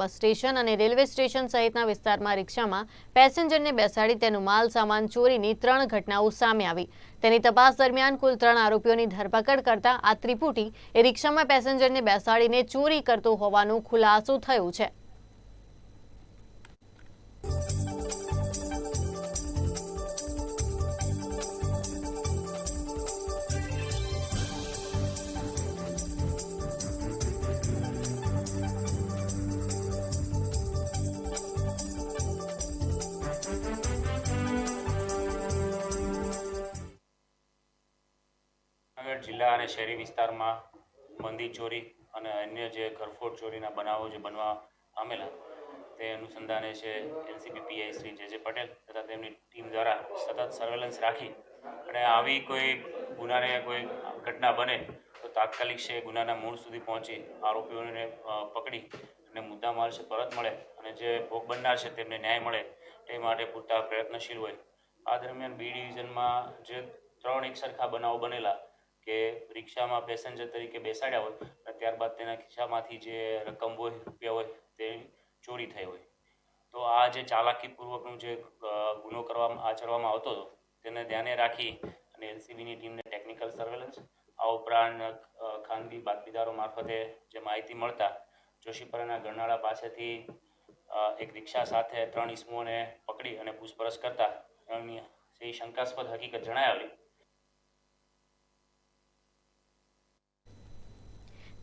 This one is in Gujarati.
બસ સ્ટેશન અને રેલવે સ્ટેશન સહિતના વિસ્તારમાં રિક્ષામાં પેસેન્જરને બેસાડી તેનું માલ સામાન ચોરીની ત્રણ ઘટનાઓ સામે આવી. તેની તપાસ દરમિયાન કુલ ત્રણ આરોપીઓની ધરપકડ કરતા આ ત્રિપુટી એ રિક્ષામાં પેસેન્જરને બેસાડીને ચોરી કરતો હોવાનું ખુલાસો થયો છે. જૂનાગઢ જિલ્લા અને શહેરી વિસ્તારમાં મંદી ચોરી અને અન્ય જે ઘરફોડ ચોરીના બનાવો જે બનવા પામેલા તે અનુસંધાને છે એલસીબી પીઆઈ શ્રી જે જે પટેલ તથા તેમની ટીમ દ્વારા સતત સર્વેલન્સ રાખી અને આવી કોઈ ગુનાને કોઈ ઘટના બને તો તાત્કાલિક છે ગુનાના મૂળ સુધી પહોંચી આરોપીઓને પકડી અને મુદ્દામાલ છે પરત મળે અને જે ભોગ બનનાર છે તેમને ન્યાય મળે તે માટે પૂરતા પ્રયત્નશીલ હોય. આ દરમિયાન બી ડિવિઝનમાં જે ત્રણ એકસરખા બનાવો બનેલા કે રિક્ષામાં પેસેન્જર તરીકે બેસાડ્યા હોય, અને ત્યારબાદ તેના ખિસ્સામાંથી જે રકમ હોય, રૂપિયા હોય, તે ચોરી થઈ હોય. તો આ જે ચાલાકીપૂર્વકનું જે ગુનો કરવામાં આચરવામાં આવતો હતો, તેને ધ્યાને રાખી અને એલસીબીની ટીમને ટેકનિકલ સર્વેલન્સ, આ ઉપરાંત ખાનગી બાતમીદારો મારફતે જે માહિતી મળતા, જોશીપરાના ગરનાળા પાસેથી એક રિક્ષા સાથે ત્રણ ઇસમોને પકડી અને પૂછપરછ કરતા, એમની શંકાસ્પદ હકીકત જણાવેલી